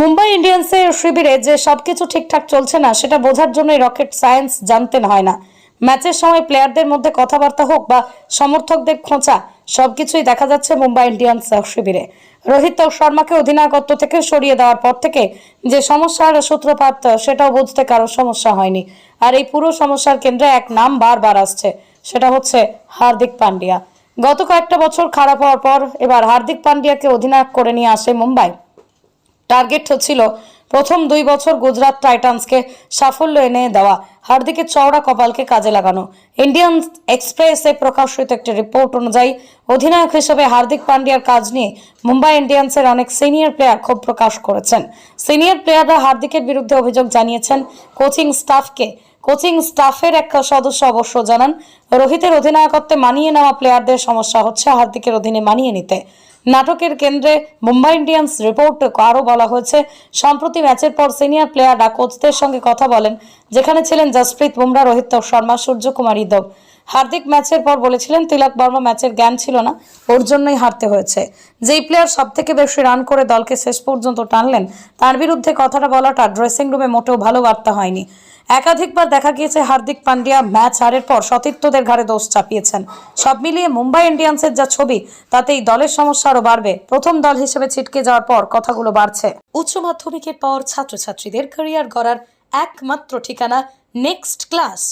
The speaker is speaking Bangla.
মুম্বাই ইন্ডিয়ান্সের শিবিরে যে সবকিছু ঠিকঠাক চলছে না, সেটা বোঝার জন্যই রকেট সায়েন্স জানতে হয় না। ম্যাচের সময় প্লেয়ারদের মধ্যে কথাবার্তা হোক বা সমর্থকদের খোঁচা, সবকিছুই দেখা যাচ্ছে মুম্বাই ইন্ডিয়ান্স শিবিরে। রোহিত শর্মাকে অধিনায়কত্ব থেকে সরিয়ে দেওয়ার পর থেকে যে সমস্যার সূত্রপাত, সেটাও বুঝতে কারও সমস্যা হয়নি। আর এই পুরো সমস্যার কেন্দ্রে এক নাম বারবার আসছে, সেটা হচ্ছে হার্দিক পান্ডিয়া। গত কয়েকটা বছর খারাপ হওয়ার পর এবার হার্দিক পান্ডিয়াকে অধিনায়ক করে নিয়ে আসে মুম্বাই। টার্গেট ছিল প্রথম দুই বছর গুজরাট টাইটান্সকে সাফল্য এনে দেওয়া। হার্দিকের চওড়া কপালকে কাজে লাগানো। ইন্ডিয়ান এক্সপ্রেসে প্রকাশিত একটি রিপোর্ট অনুযায়ী, অধিনায়ক হিসেবে হার্দিক পান্ডিয়ার কাজ নিয়ে মুম্বাই ইন্ডিয়ান্সের অনেক সিনিয়র প্লেয়ার ক্ষোভ প্রকাশ করেছেন। সিনিয়র প্লেয়াররা হার্দিকের বিরুদ্ধে অভিযোগ জানিয়েছেন, কোচিং স্টাফকে, কোচিং স্টাফের এক সদস্য অবশ্য জানান, রোহিতের অধিনায়কত্বে মানিয়ে নেওয়া প্লেয়ারদের সমস্যা হচ্ছে হার্দিকের অধীনে মানিয়ে নিতে। নাটকের কেন্দ্রে মুম্বাই ইন্ডিয়ান্স রিপোর্ট আরও বলা হয়েছে, সম্প্রতি ম্যাচের পর সিনিয়র প্লেয়াররা কোচদের সঙ্গে কথা বলেন, যেখানে ছিলেন জসপ্রীত বুমরা, রোহিত শর্মা, সূর্যকুমার যাদব হার্দিক ম্যাচের পর বলেছিলেন, তিলক বর্মা ম্যাচের জ্ঞান ছিল না, ওর জন্যই হারতে হয়েছে। যেই প্লেয়ার সব থেকে বেশি রান করে দলকে শেষ পর্যন্ত টানলেন, তার বিরুদ্ধে কথাটা বলাটা ড্রেসিং রুমে মোটেও ভালো বার্তা হয়নি। একাধিকবার দেখা গিয়েছে, হার্দিক পান্ডিয়া ম্যাচ হারের পর সতীর্থদের ঘাড়ে দোষ চাপিয়েছেন। সব মিলিয়ে মুম্বাই ইন্ডিয়ান্সের যা ছবি, তাতেই দলের সমস্যা আরও বাড়বে। প্রথম দল হিসেবে ছিটকে যাওয়ার পর কথাগুলো বাড়ছে। উচ্চ মাধ্যমিকের পর ছাত্রছাত্রীদের ক্যারিয়ার গড়ার একমাত্র ঠিকানা নেক্সট ক্লাস